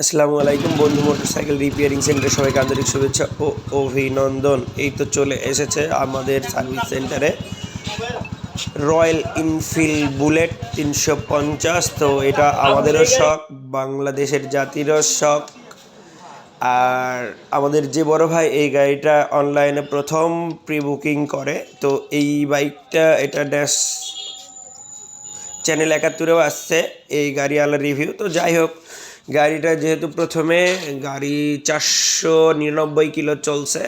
আসসালামু আলাইকুম বন্ধু মোটরসাইকেল রিপেয়ারিং সেন্টারে সবাইকে আন্তরিক শুভেচ্ছা ও অভিনন্দন। এই তো চলে এসেছে আমাদের সার্ভিস সেন্টারে। রয়্যাল ইনফিল্ড বুলেট তিনশো পঞ্চাশ, তো এটা আমাদেরও শখ, বাংলাদেশের জাতিরও শখ। আর আমাদের যে বড় ভাই এই গাড়িটা অনলাইনে প্রথম প্রি বুকিং করে, তো এই বাইকটা এটা ড্যাশ চ্যানেল একাত্তরেও আসছে, এই গাড়িওয়ালার রিভিউ তো যাই হোক গাড়িটা যেহেতু প্রথমে, গাড়ি চারশো নিরানব্বই কিলো চলছে।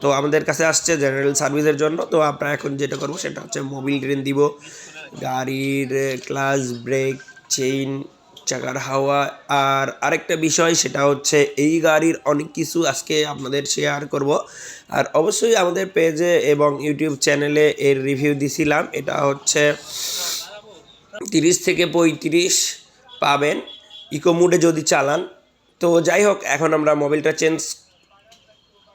তো আমাদের কাছে আসছে জেনারেল সার্ভিসের জন্য। তো আমরা এখন যেটা করব সেটা হচ্ছে মোবিল ট্রেন দিব। গাড়ির ক্লাস ব্রেক, চেইন, চাকার হাওয়া। আর আরেকটা বিষয় সেটা হচ্ছে এই গাড়ির অনেক কিছু আজকে আপনাদের শেয়ার করব। আর অবশ্যই আমাদের পেজে এবং ইউটিউব চ্যানেলে এর রিভিউ দিছিলাম। এটা হচ্ছে তিরিশ থেকে পঁয়ত্রিশ পাবেন। ইকো মুডে যদি চালান, তো যাই হোক, এখন আমরা মোবাইলটা চেঞ্জ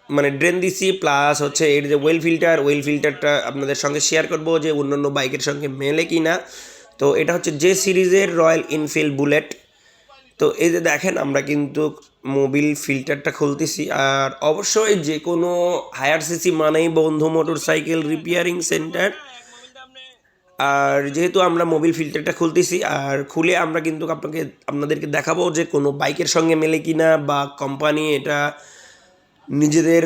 মানে ড্রেন দিছি প্লাস হচ্ছে এর যে ওয়েল ফিল্টার ওয়েল ফিল্টারটা আপনাদের সঙ্গে শেয়ার করব যে অন্যান্য বাইকের সঙ্গে মেলে কি না তো এটা হচ্ছে যে সিরিজের রয়্যাল ইনফিল্ড বুলেট তো এই যে দেখেন, আমরা কিন্তু মোবিল ফিল্টারটা খুলতেছি, আর অবশ্যই যে কোনো হায়ার সিসি মানেই বন্ধু মোটর সাইকেল রিপেয়ারিং সেন্টার আর যেহেতু আমরা মোবিল ফিল্টারটা খুলতেছি, আর খুলে আমরা কিন্তু আপনাকে, আপনাদেরকে দেখাবো যে কোনো বাইকের সঙ্গে মেলে কিনা বা কোম্পানি এটা নিজেদের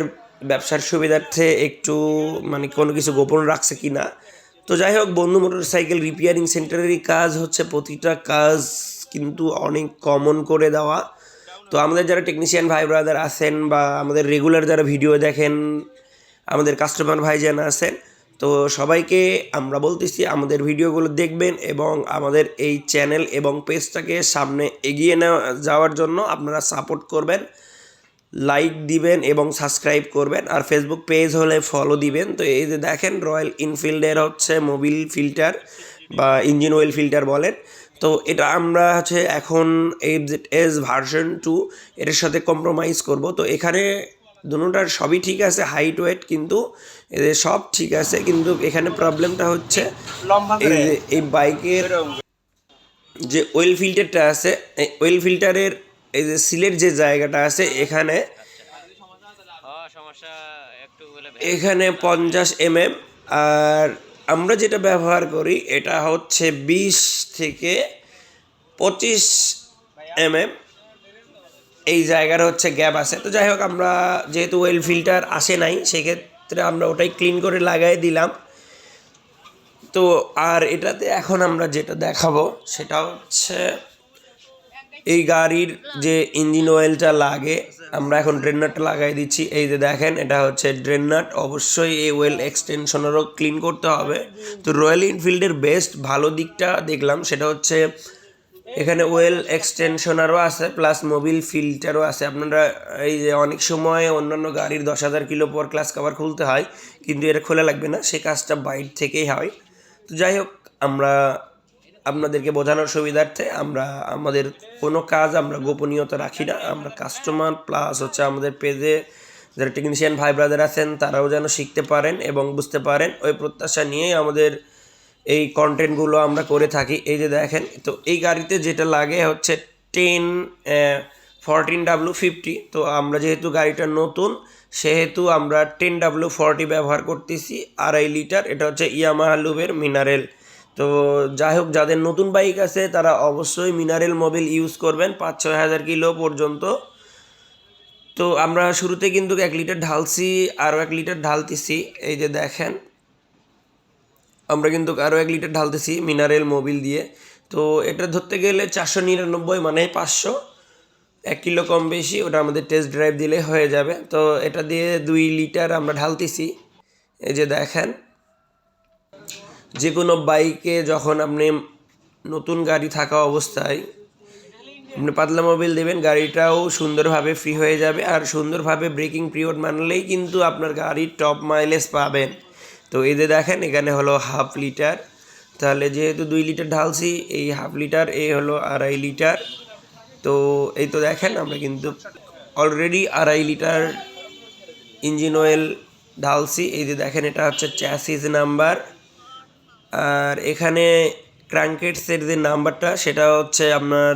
ব্যবসার সুবিধার্থে একটু মানে কোনো কিছু গোপন রাখছে কি না তো যাই হোক, বন্ধু মোটর সাইকেল রিপেয়ারিং সেন্টারেরই কাজ হচ্ছে, প্রতিটা কাজ কিন্তু অনেক কমন করে দেওয়া। তো আমাদের যারা টেকনিশিয়ান ভাই ব্রাদার আছেন বা আমাদের রেগুলার যারা ভিডিও দেখেন, আমাদের কাস্টমার ভাই যারা আছেন তো সবাইকে আমরা বলতেছি আমাদের ভিডিওগুলো দেখবেন এবং আমাদের এই চ্যানেল এবং পেজটাকে সামনে এগিয়ে নেওয়া, যাওয়ার জন্য আপনারা সাপোর্ট করবেন, লাইক দিবেন এবং সাবস্ক্রাইব করবেন। আর ফেসবুক পেজ হলে ফলো দিবেন। তো এই যে দেখেন রয়্যাল ইনফিল্ডের হচ্ছে মোবিল ফিল্টার বা ইঞ্জিন অয়েল ফিল্টার বলেন। তো এটা আমরা হচ্ছে এখন এস ভার্সন টু এটার সাথে কম্প্রোমাইজ করব। তো এখানে দুটার সবই ঠিক আছে হাইট ওয়েট কিন্তু এদের সব ঠিক আছে কিন্তু এখানে প্রবলেমটা হচ্ছে এই বাইকের যে ওয়েল ফিল্টারটা আছে এই ওয়েল ফিল্টারের এই যে সিলের যে জায়গাটা আছে এখানে এখানে পঞ্চাশ এমএম আর আমরা যেটা ব্যবহার করি এটা হচ্ছে বিশ থেকে পঁচিশ এমএম এই জায়গার হচ্ছে গ্যাপ আছে। তো যাই হোক, আমরা যেহেতু ওয়েল ফিল্টার আসে নাই, সেক্ষেত্রে আমরা ওটাই ক্লিন করে লাগাই দিলাম। তো আর এটাতে এখন আমরা যেটা দেখাবো, সেটা হচ্ছে এই গাড়ির যে ইঞ্জিন অয়েলটা লাগে, আমরা এখন ড্রেনারটা লাগাই দিচ্ছি। এই যে দেখেন, এটা হচ্ছে ড্রেনার অবশ্যই এই ওয়েল এক্সটেনশনেরও ক্লিন করতে হবে। তো রয়্যাল এনফিল্ডের বেস্ট ভালো দিকটা দেখলাম, সেটা হচ্ছে এখানে ওয়েল এক্সটেনশনারও আছে, প্লাস মোবিল ফিল্টারও আছে। আপনারা এই যে অনেক সময় অন্যান্য গাড়ির দশ হাজার কিলো পর ক্লাস কভার খুলতে হয়, কিন্তু এটা খোলা লাগবে না, সে কাজটা বাইর থেকেই হয়। তো যাই হোক, আমরা আপনাদেরকে বোঝানোর সুবিধার্থে আমরা, আমাদের কোনো কাজ আমরা গোপনীয়তা রাখি না, আমরা কাস্টমার প্লাস হচ্ছে আমাদের পেজে যারা টেকনিশিয়ান ভাই ব্রাদার আছেন, তারাও যেন শিখতে পারেন এবং বুঝতে পারেন। ওই প্রত্যাশা নিয়েই আমাদের এই কন্টেন্টগুলো আমরা করে থাকি। এই যে দেখেন, তো এই গাড়িতে যেটা লাগে হচ্ছে টেন ফরটিন ডাব্লু ফিফটি তো আমরা যেহেতু গাড়িটা নতুন, সেহেতু আমরা টেন ডাব্লু ফর্টি ব্যবহার করতেছি, আড়াই লিটার। এটা হচ্ছে ইয়ামাহা লুবের মিনারেল। তো যাই হোক, যাদের নতুন বাইক আছে, তারা অবশ্যই মিনারেল মোবিল ইউজ করবেন পাঁচ ছয় হাজার কিলো পর্যন্ত। তো আমরা শুরুতে কিন্তু এক লিটার ঢালছি আরও এক লিটার ঢালতেছি। এই যে দেখেন আমরা কিন্তু আরও এক লিটার ঢালতেছি মিনারেল মোবিল দিয়ে। তো এটা ধরতে গেলে চারশো নিরানব্বই মানে পাঁচশো। এক কিলো কম বেশি, ওটা আমাদের টেস্ট ড্রাইভ দিলে হয়ে যাবে। তো এটা দিয়ে দুই লিটার আমরা ঢালতেছি। এই যে দেখেন যে কোনো বাইকে যখন আপনি নতুন গাড়ি থাকা অবস্থায়, আপনি পাতলা মোবিল দেবেন, গাড়িটাও সুন্দরভাবে ফ্রি হয়ে যাবে। আর সুন্দরভাবে ব্রেকিং পিরিয়ড মানলেই কিন্তু আপনার গাড়ির টপ মাইলেজ পাবেন। তো যে দেখেন, এখানে হলো হাফ লিটার তাহলে যেহেতু দুই লিটার ঢালছি, এই হাফ লিটার এ হলো আড়াই লিটার তো এই তো দেখেন, আমরা কিন্তু অলরেডি আড়াই লিটার ইঞ্জিন অয়েল ঢালছি। এই যে দেখেন, এটা হচ্ছে চ্যাসিস নাম্বার আর এখানে ক্রাঙ্কেটসের যে নাম্বারটা সেটা হচ্ছে আপনার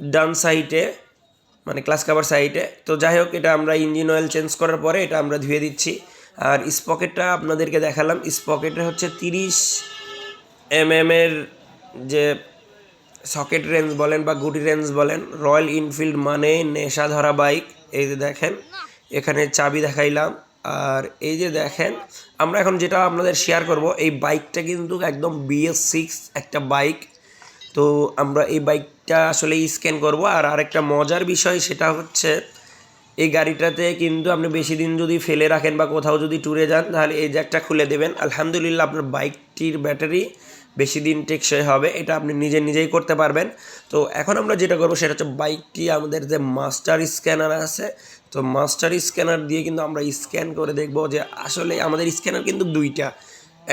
ডান সাইডে মানে ক্লাস কাভার সাইডে তো যাই হোক, এটা আমরা ইঞ্জিন অয়েল চেঞ্জ করার পরে এটা আমরা ধুয়ে দিচ্ছি। আর স্পকেটটা আপনাদেরকে দেখালাম স্পকেটে হচ্ছে তিরিশ এম এর যে সকেট রেঞ্জ বলেন বা গুটি রেঞ্জ বলেন রয়্যাল ইনফিল্ড মানে নেশা ধরা বাইক এই যে দেখেন, এখানে চাবি দেখাইলাম। আর এই যে দেখেন, আমরা এখন যেটা আপনাদের শেয়ার করব, এই বাইকটা কিন্তু একদম বিএস সিক্স একটা বাইক তো আমরা এই বাইকটা আসলে স্ক্যান করব। আর আরেকটা মজার বিষয় সেটা হচ্ছে এই গাড়িটাতে কিন্তু আপনি বেশি দিন যদি ফেলে রাখেন বা কোথাও যদি ট্যুরে যান তাহলে এই জ্যাকটা খুলে দেবেন। আলহামদুলিল্লাহ আপনার বাইকটির ব্যাটারি বেশি দিন টেকসই হবে এটা আপনি নিজে নিজেই করতে পারবেন। তো এখন আমরা যেটা করব সেটা হচ্ছে বাইকটি আমাদের যে মাস্টার স্ক্যানার আছে তো মাস্টার স্ক্যানার দিয়ে কিন্তু আমরা স্ক্যান করে দেখব যে আসলে আমাদের স্ক্যানার কিন্তু দুইটা।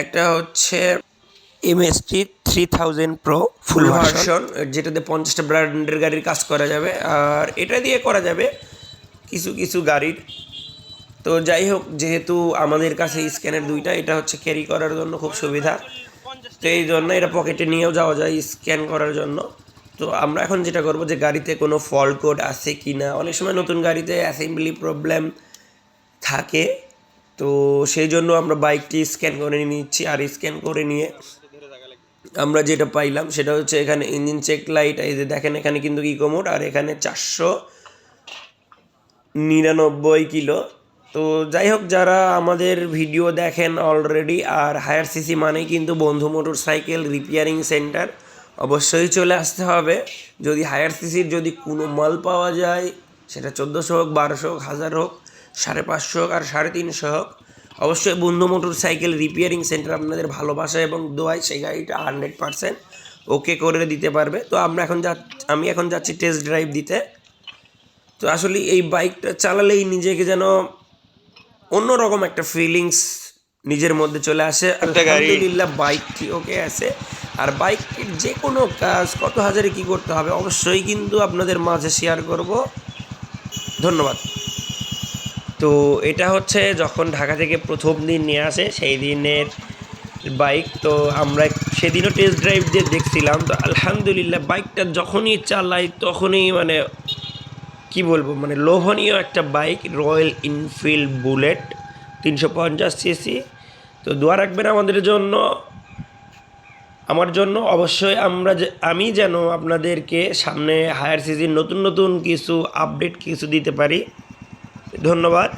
একটা হচ্ছে MST three thousand pro full version যেটাতে পঞ্চাশটা ব্র্যান্ডের গাড়ির কাজ করা যাবে। আর এটা দিয়ে করা যাবে কিছু কিছু গাড়ির। তো যাই হোক, যেহেতু আমাদের কাছে স্ক্যানের দুইটা, এটা হচ্ছে ক্যারি করার জন্য খুব সুবিধা। তো এই জন্য এটা পকেটে নিয়েও যাওয়া যায় স্ক্যান করার জন্য। তো আমরা এখন যেটা করব যে গাড়িতে কোনো ফল্ট কোড আছে কি না অনেক সময় নতুন গাড়িতে অ্যাসেম্বলি প্রবলেম থাকে। তো সেই জন্য আমরা বাইকটি স্ক্যান করে নিচ্ছি আর স্ক্যান করে নিয়ে আমরা যেটা পাইলাম সেটা হচ্ছে এখানে ইঞ্জিন চেক লাইট এই যে দেখেন এখানে কিন্তু ইকো মোড আর এখানে চারশো নিরানব্বই কিলো। তো যাই হোক, যারা আমাদের ভিডিও দেখেন অলরেডি আর হায়ার সিসি মানেই কিন্তু বন্ধু মোটর সাইকেল রিপেয়ারিং সেন্টার অবশ্যই চলে আসতে হবে। যদি হায়ার সিসির যদি কোনো মাল পাওয়া যায়, সেটা চোদ্দোশো হোক, বারোশো হোক, হাজার হোক, সাড়ে পাঁচশো হোক, আর সাড়ে তিনশো হোক, অবশ্যই বন্ধু মোটর সাইকেল রিপেয়ারিং সেন্টার আপনাদের ভালোবাসা এবং দোয়ায় সেই গাড়িটা হান্ড্রেড পারসেন্ট ওকে করে দিতে পারবে। তো আমরা এখন যা আমি এখন যাচ্ছি টেস্ট ড্রাইভ দিতে। তো আসলে এই বাইকটা চালালেই নিজেকে যেন অন্যরকম একটা ফিলিংস নিজের মধ্যে চলে আসে। আলহামদুলিল্লাহ বাইকটি ওকে আছে। আর বাইকটির যে কোনো কাজ কত হাজারে কি করতে হবে অবশ্যই কিন্তু আপনাদের মাঝে শেয়ার করব। ধন্যবাদ। তো এটা হচ্ছে যখন ঢাকা থেকে প্রথম দিন নিয়ে আসে সেই দিনের বাইক। তো আমরা সেদিনও টেস্ট ড্রাইভ দিয়ে দেখছিলাম। তো আলহামদুলিল্লাহ বাইকটা যখনই চালাই তখনই মানে কি বলব মানে লোভনীয় একটা বাইক, রয়্যাল ইনফিল্ড বুলেট, তিনশো পঞ্চাশ সিসি। তো দোয়া রাখবেন আমাদের জন্য, আমার জন্য। অবশ্যই আমরা আমি যেন আপনাদেরকে সামনে হায়ার সিজির নতুন নতুন কিছু আপডেট, কিছু দিতে পারি। ধন্যবাদ।